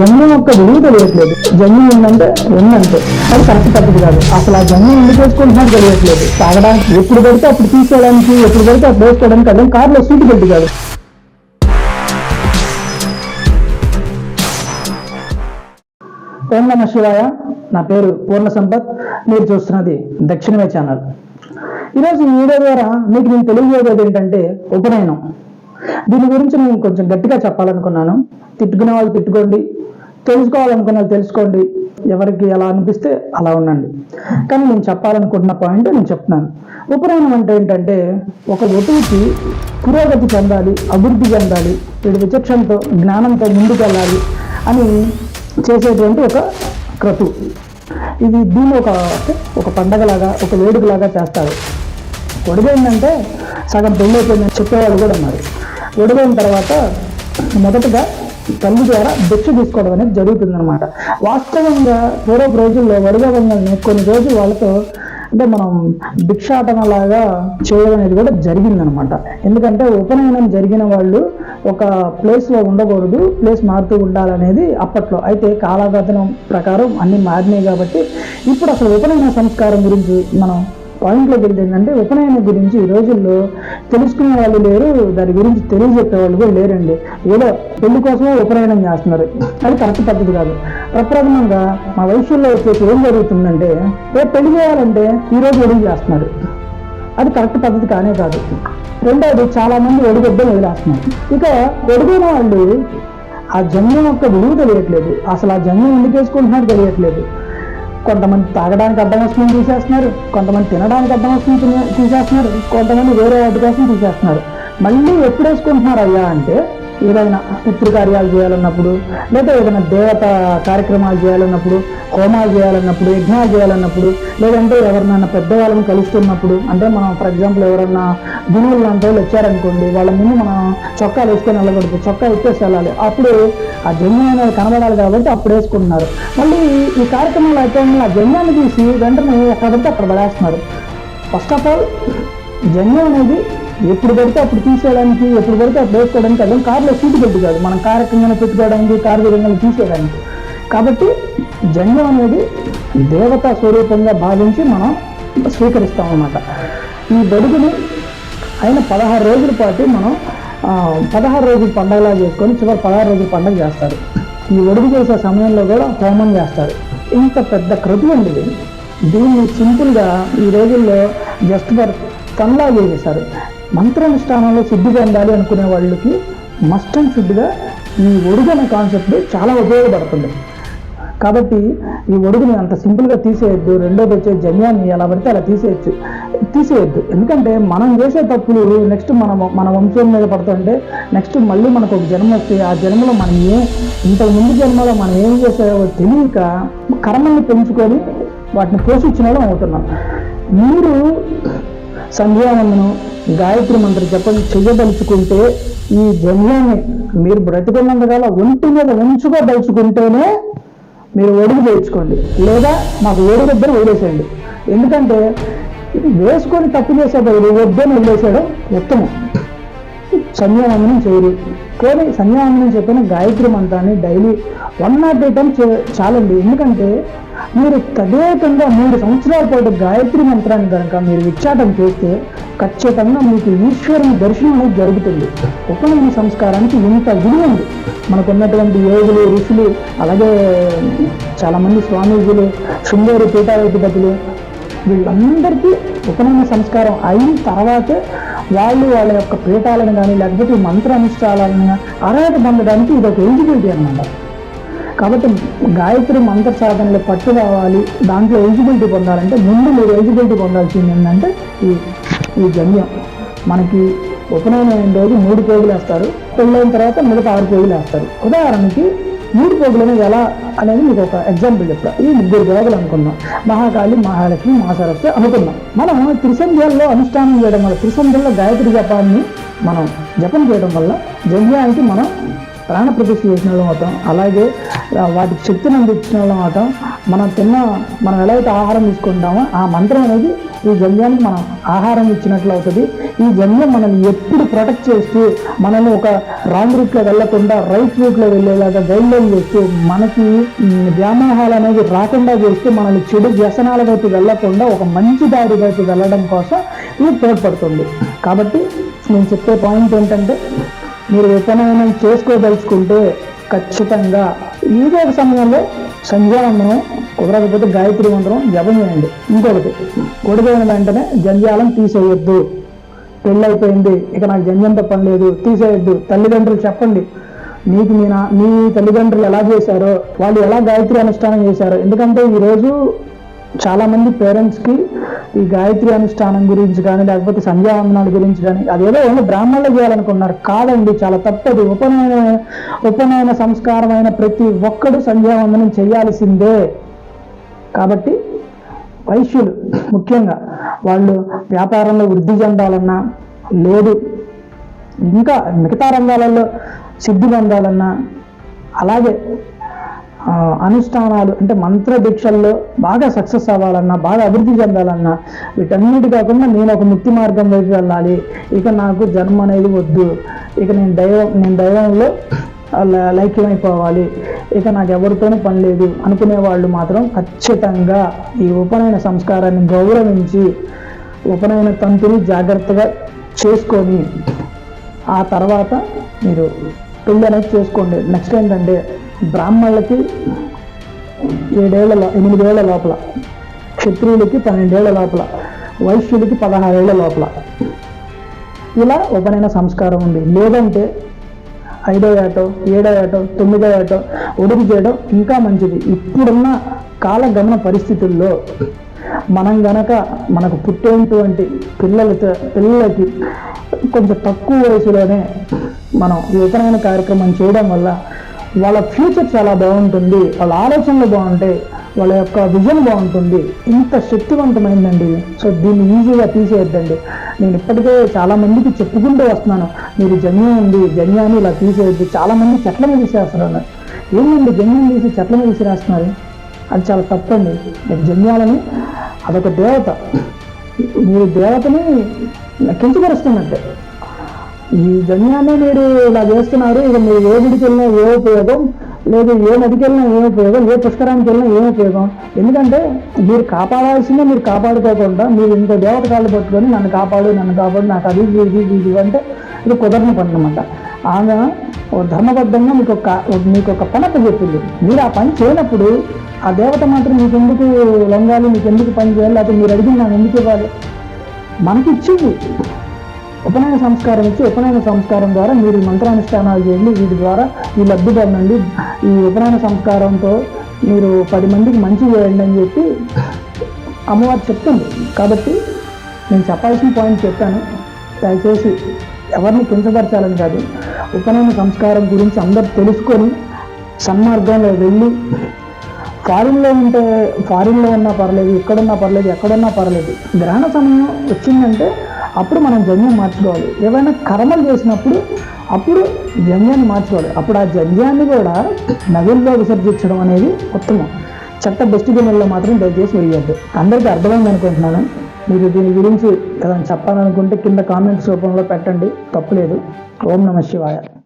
జన్మ యొక్క విలువ తెలియట్లేదు. జన్మ ఉందంటే ఉందంటే అది కరెక్ట్ పద్ధతి కాదు. అసలు ఆ జన్మ ఎందుకు వేసుకుంటున్నారు తెలియట్లేదు. తాగడానికి ఎప్పుడు పడితే అప్పుడు తీసుకోవడానికి ఎప్పుడు పడితే అప్పుడు వేసుకోవడానికి అదే కార్లో సీటు పెట్టి కాదు. ఓం నమ శివాయ. నా పేరు పూర్ణ సంపత్. మీరు చూస్తున్నది దక్షిణమే ఛానల్. ఈరోజు ఈ వీడియో ద్వారా మీకు నేను తెలియజేయబోయేది ఏంటంటే ఉపనయనం. దీని గురించి నేను కొంచెం గట్టిగా చెప్పాలనుకున్నాను. తిట్టుకునే వాళ్ళు తిట్టుకోండి. తెలుసుకోవాలనుకున్న వాళ్ళు తెలుసుకోండి. ఎవరికి ఎలా అనిపిస్తే అలా ఉండండి. కానీ నేను చెప్పాలనుకుంటున్న పాయింట్ నేను చెప్తున్నాను. ఉపనయనం అంటే ఏంటంటే ఒక వటువుకి పురోగతి చెందాలి అభివృద్ధి చెందాలి వీడి విచక్షణతో జ్ఞానంతో ముందుకెళ్ళాలి అని చేసేటువంటి ఒక క్రతు ఇది దీన్ని ఒక ఒక పండగలాగా ఒక వేడుకలాగా చేస్తారు. ఒడిపోయిందంటే సగం పెళ్ళి అయిపోయిందని చెప్పేవాళ్ళు కూడా ఉన్నారు. ఒడిపోయిన తర్వాత మొదటగా తల్లి ద్వారా భిక్ష తీసుకోవడం అనేది జరుగుతుందన్నమాట. వాస్తవంగా పూర్వపు రోజుల్లో వడిగవంగల్ని కొన్ని రోజులు వాళ్ళతో అంటే మనం భిక్షాటన లాగా చేయడం అనేది కూడా జరిగిందనమాట ఎందుకంటే ఉపనయనం జరిగిన వాళ్ళు ఒక ప్లేస్లో ఉండకూడదు ప్లేస్ మారుతూ ఉండాలనేది అప్పట్లో. అయితే కాలాగతనం ప్రకారం అన్నీ మారినాయి కాబట్టి ఇప్పుడు అసలు ఉపనయన సంస్కారం గురించి మనం పాయింట్లోకి వెళ్తే ఏంటంటే ఉపనయనం గురించి ఈ రోజుల్లో తెలుసుకునే వాళ్ళు లేరు దాని గురించి తెలియజెప్పే వాళ్ళు కూడా లేరండి. ఏదో పెళ్ళి కోసమే ఉపనయనం చేస్తున్నారు. అది కరెక్ట్ పద్ధతి కాదు. ప్రప్రథమంగా మా వయసులో వచ్చేసి ఏం జరుగుతుందంటే రేపు పెళ్ళి చేయాలంటే ఈ రోజు ఒడిగి చేస్తున్నారు. అది కరెక్ట్ పద్ధతి కానే కాదు. రెండోది చాలా మంది ఒడిగొద్దలు వదిలేస్తున్నారు. ఇక ఒడిగిన వాళ్ళు ఆ జన్మం యొక్క విలువ తెలియట్లేదు. అసలు ఆ జన్మం ఎందుకు వేసుకుంటున్నారు తెలియట్లేదు. కొంతమంది తాగడానికి అడ్డం వస్తుంది తీసేస్తున్నారు కొంతమంది తినడానికి అడ్డం వస్తుంది తీసేస్తున్నారు కొంతమంది వేరే వాటి కోసం తీసేస్తున్నారు. మళ్ళీ ఎప్పుడు వేసుకుంటున్నారు అయ్యా అంటే ఏదైనా పితృకార్యాలు చేయాలన్నప్పుడు లేదా ఏదైనా దేవత కార్యక్రమాలు చేయాలన్నప్పుడు హోమాలు చేయాలన్నప్పుడు యజ్ఞాలు చేయాలన్నప్పుడు లేదంటే ఎవరినైనా పెద్దవాళ్ళని కలుస్తున్నప్పుడు అంటే మనం ఫర్ ఎగ్జాంపుల్ ఎవరన్నా గురువులు లాంటి వాళ్ళు వచ్చారనుకోండి వాళ్ళ ముందు మనం చొక్కాలు వేసుకొని వెళ్ళకూడదు చొక్కా ఎత్తేసి వెళ్ళాలి. అప్పుడు ఆ జన్యం అనేది కనబడాలి కాబట్టి అప్పుడు వేసుకుంటున్నారు. మళ్ళీ ఈ కార్యక్రమాలు అయితే ఆ జన్యాన్ని తీసి వెంటనే ఎక్కడ పడితే అక్కడ పడేస్తున్నారు. ఫస్ట్ ఆఫ్ ఆల్ జన్యం అనేది ఎప్పుడు పడితే అప్పుడు తీసేయడానికి ఎప్పుడు పడితే అప్పుడు వేసుకోవడానికి అర్థం. కారులో సీటు పెట్టి కాదు. మనం కారకంగానే పెట్టుకోవడానికి కారు తీసేయడానికి. కాబట్టి జన్యం అనేది దేవతా స్వరూపంగా భావించి మనం స్వీకరిస్తాం అన్నమాట ఈ బడుగుని అయిన పదహారు రోజుల పాటు మనం పదహారు రోజుల పండగలా చేసుకొని చివరి పదహారు రోజుల పండగ చేస్తారు. ఈ ఒడుగు చేసే సమయంలో కూడా హోమం చేస్తారు. ఇంత పెద్ద కృతి అండి ఇది దీన్ని సింపుల్గా ఈ రోజుల్లో జస్ట్ ఫర్ తనలా చేసేశారు మంత్రానుష్ఠానంలో సిద్ధి పొందాలి అనుకునే వాళ్ళకి మస్ట్ అండ్ షుడ్గా ఈ ఒడుగు అనే కాన్సెప్ట్ చాలా ఉపయోగపడుతుంది. కాబట్టి ఈ ఒడుగుని అంత సింపుల్గా తీసేయొద్దు రెండోది వచ్చే జన్యాన్ని ఎలా పడితే అలా తీసేయచ్చు. తీసేయొద్దు. ఎందుకంటే మనం చేసే తప్పులు నెక్స్ట్ మన మన వంశం మీద పడుతుంటే నెక్స్ట్ మళ్ళీ మనకు ఒక జన్మ వస్తే ఆ జన్మలో మనం ఏం ఇంతకు ముందు జన్మలో మనం ఏం చేసావో తెలియక కర్మల్ని పెంచుకొని వాటిని పోషించిన వాళ్ళం అవుతున్నాం. మీరు సంధ్యావందనం గాయత్రి మంత్ర జపం చెయ్యదలుచుకుంటే ఈ జన్యాన్ని మీరు బ్రతికున్నంతకాల ఒంటి మీద ఉంచుకోదలుచుకుంటేనే మీరు ఒడుగు వేయించుకోండి. లేదా మాకు ఒడుగు దగ్గర వదిలేసేయండి. ఎందుకంటే ఇది వేసుకొని తప్పు చేసే వద్దని వదిలేసేయడం ఉత్తమం. సంధ్యావందనం చేయరు. కోరి సంధ్యావందనం చెప్పిన గాయత్రి మంత్రాన్ని daily one nought eight time చాలండి. ఎందుకంటే మీరు తదేకంగా మూడు సంవత్సరాల పాటు గాయత్రి మంత్రాన్ని కనుక మీరు విచ్చాటం చేస్తే ఖచ్చితంగా మీకు ఈశ్వరుని దర్శనం అనేది జరుగుతుంది. ఉపనయన సంస్కారానికి ఇంత విలువ ఉంది. మనకున్నటువంటి యోగులు ఋషులు అలాగే చాలామంది స్వామీజీలు శృంగేరి పీఠాధిపతులు వీళ్ళందరికీ ఉపనయన సంస్కారం అయిన తర్వాతే వాళ్ళు వాళ్ళ యొక్క పీఠాలను కానీ లేకపోతే మంత్ర అనుష్ఠానాలను కానీ అర్హత పొందడానికి ఇది ఒక ఎలిజిబిలిటీ అనమాట కాబట్టి గాయత్రి మంత్ర సాధనలో పట్టు రావాలి దాంట్లో ఎలిజిబిలిటీ పొందాలంటే ముందు మీరు ఎలిజిబిలిటీ పొందాల్సింది ఏంటంటే ఈ ఈ జన్యం. మనకి ఉపనయనం అయిన రోజు మూడు పేజీలు వేస్తారు పెళ్ళైన తర్వాత మిగతా ఆరు పేజీలు వేస్తారు. ఉదాహరణకి మూడు పోగులు అనేది ఎలా అనేది మీకు ఒక ఎగ్జాంపుల్ చెప్తా. ఈ ముగ్గురు దేవతలు అనుకుందాం మహాకాళి మహాలక్ష్మి మహాసరస్సు అనుకుందాం మనం త్రిసంధ్యాల్లో అనుష్ఠానం చేయడం వల్ల త్రిసంధ్యల్లో గాయత్రి జపాన్ని మనం జపం చేయడం వల్ల జన్యానికి మనం ప్రాణ ప్రతిష్ఠ చేసిన వాళ్ళం అవుతాం. అలాగే వాటికి శక్తిని అందించిన వాళ్ళం అవుతాం. మనం తిన్న మనం ఎలా అయితే ఆహారం తీసుకుంటామో ఆ మంత్రం అనేది ఈ జన్యానికి మనం ఆహారం ఇచ్చినట్లు అవుతుంది. ఈ జన్యం మనల్ని ఎప్పుడు ప్రొటెక్ట్ చేస్తూ మనల్ని ఒక రాంగ్ రూట్లో వెళ్ళకుండా రైట్ రూట్లో వెళ్ళేలాగా గైడ్ లైన్ చేస్తూ మనకి వ్యామోహాలు అనేది రాకుండా చేస్తూ మనల్ని చెడు వ్యసనాల వైపు వెళ్ళకుండా ఒక మంచి దారి వైపు వెళ్ళడం కోసం ఇది తోడ్పడుతుంది. కాబట్టి నేను చెప్పే పాయింట్ ఏంటంటే మీరు విపణనం చేసుకోదలుచుకుంటే ఖచ్చితంగా ఏదో ఒక సమయంలో సంధ్యావందనం కుదరకపోతే గాయత్రి మంత్రం జపం చేయండి. ఇంకొకటి కొడుకైన వెంటనే జంజాలం తీసేయొద్దు. పెళ్ళైపోయింది ఇక నాకు జంజంతో పని లేదు తీసేయొద్దు. తల్లిదండ్రులు చెప్పండి మీకు మీ నా మీ తల్లిదండ్రులు ఎలా చేశారో వాళ్ళు ఎలా గాయత్రి అనుష్ఠానం చేశారో. ఎందుకంటే ఈరోజు చాలామంది పేరెంట్స్కి ఈ గాయత్రి అనుష్ఠానం గురించి కానీ లేకపోతే సంధ్యావందనాల గురించి కానీ అదేదో ఏమో బ్రాహ్మణులు చేయాలనుకున్నారు. కాదండి చాలా తప్పది. ఉపనయన ఉపనయన సంస్కారమైన ప్రతి ఒక్కడు సంధ్యావందనం చేయాల్సిందే. కాబట్టి వైశ్యులు ముఖ్యంగా వాళ్ళు వ్యాపారంలో వృద్ధి చెందాలన్నా లేదు ఇంకా మిగతా రంగాలలో సిద్ధి పొందాలన్నా అలాగే అనుష్ఠానాలు అంటే మంత్ర దీక్షల్లో బాగా సక్సెస్ అవ్వాలన్నా బాగా అభివృద్ధి చెందాలన్నా వీటన్నిటి కాకుండా నేను ఒక ముక్తి మార్గం వైపు వెళ్ళాలి. ఇక నాకు జన్మ అనేది వద్దు. ఇక నేను దైవం నేను దైవంలో లైక్యమైపోవాలి. ఇక నాకు ఎవరితోనూ పని లేదు అనుకునే వాళ్ళు మాత్రం ఖచ్చితంగా ఈ ఉపనయన సంస్కారాన్ని గౌరవించి ఉపనయన తంతుని జాగ్రత్తగా చేసుకొని ఆ తర్వాత మీరు పెళ్ళి అనేది చేసుకోండి. నెక్స్ట్ ఏంటంటే బ్రాహ్మణులకి ఏడేళ్ళ ఎనిమిదేళ్ళ లోపల క్షత్రియులకి పన్నెండేళ్ళ లోపల వైశ్యులకి పదహారేళ్ళ లోపల. ఇలా ఉపనయన సంస్కారం ఉంది. లేదంటే ఐదో ఏటో ఏడో ఏటో తొమ్మిదో ఏటో ఉడుకు చేయడం ఇంకా మంచిది. ఇప్పుడున్న కాలగమన పరిస్థితుల్లో మనం గనక మనకు పుట్టేటువంటి పిల్లలతో పిల్లలకి కొంచెం తక్కువ వయసులోనే మనం ఈ ఉపనయన కార్యక్రమం చేయడం వల్ల వాళ్ళ ఫ్యూచర్ చాలా బాగుంటుంది వాళ్ళ ఆలోచనలు బాగుంటాయి వాళ్ళ యొక్క విజన్ బాగుంటుంది. ఇంత శక్తివంతమైందండి. సో దీన్ని ఈజీగా తీసేయద్దండి. నేను ఇప్పటికే చాలా మందికి చెప్పుకుంటూ వస్తున్నాను. మీరు జన్యం ఉంది జన్యాన్ని ఇలా తీసేయద్దు. చాలామంది చెట్ల మీద తీసేస్తున్నారు. ఏమండి జన్యం తీసి చెట్ల మీద తీసిరేస్తున్నారు అది చాలా తప్పండి. మీరు జన్యాలని అదొక దేవత. మీరు దేవతని కించపరుస్తున్నట్టే ఈ జన్యాన్ని మీరు ఇలా చేస్తున్నారు ఇక మీరు ఏ గుడికి వెళ్ళినా ఏ ఉపయోగం? లేదు ఏ నదికి వెళ్ళినా ఏ ఉపయోగం? ఏ పుష్కరానికి వెళ్ళినా ఏ ఉపయోగం? ఎందుకంటే మీరు కాపాడాల్సిందే మీరు కాపాడుకోకుండా మీరు ఇంకో దేవత కాళ్ళు పట్టుకొని నన్ను కాపాడు నన్ను కాపాడు నాకు అది ఇది ఇది అంటే ఇది కుదరని పని అనమాట ఆమె ధర్మబద్ధంగా మీకు ఒక మీకు ఒక పని చెప్పింది. మీరు ఆ పని చేయనప్పుడు ఆ దేవత మాత్రం మీకు ఎందుకు లొంగాలి మీకు ఎందుకు పని చేయాలి లేకపోతే మీరు అడిగి నాకు ఎందుకు ఇవ్వాలి? మనకి ఇచ్చింది. ఉపనయన సంస్కారం ఇచ్చి ఉపనయన సంస్కారం ద్వారా మీరు ఈ మంత్రానుష్ఠానాలు చేయండి. వీటి ద్వారా ఈ లబ్ధి పొందండి ఈ ఉపనయన సంస్కారంతో మీరు పది మందికి మంచి చేయండి అని చెప్పి అమ్మవారు చెప్తుంది. కాబట్టి నేను చెప్పాల్సిన పాయింట్ చెప్పాను. దయచేసి ఎవరిని కించపరచాలని కాదు. ఉపనయన సంస్కారం గురించి అందరు తెలుసుకొని సన్మార్గంలో వెళ్ళి ఫారిన్లో ఉంటే ఫారిన్లో ఉన్నా పర్లేదు ఇక్కడున్నా పర్లేదు ఎక్కడున్నా పర్లేదు. గ్రహణ సమయం వచ్చిందంటే అప్పుడు మనం జన్యం మార్చుకోవాలి. ఏవైనా కర్మలు చేసినప్పుడు అప్పుడు జన్యాన్ని మార్చుకోవాలి. అప్పుడు ఆ జన్యాన్ని కూడా నదుల్లో విసర్జించడం అనేది ఉత్తమం. చెత్త డస్ట్బిన్లో మాత్రం దయచేసి వేయద్దు. అందరికీ అర్థమైంది అనుకుంటున్నాను. మీరు దీని గురించి ఏదైనా చెప్పాలనుకుంటే కింద కామెంట్స్ రూపంలో పెట్టండి. తప్పులేదు. ఓం నమ శివాయ.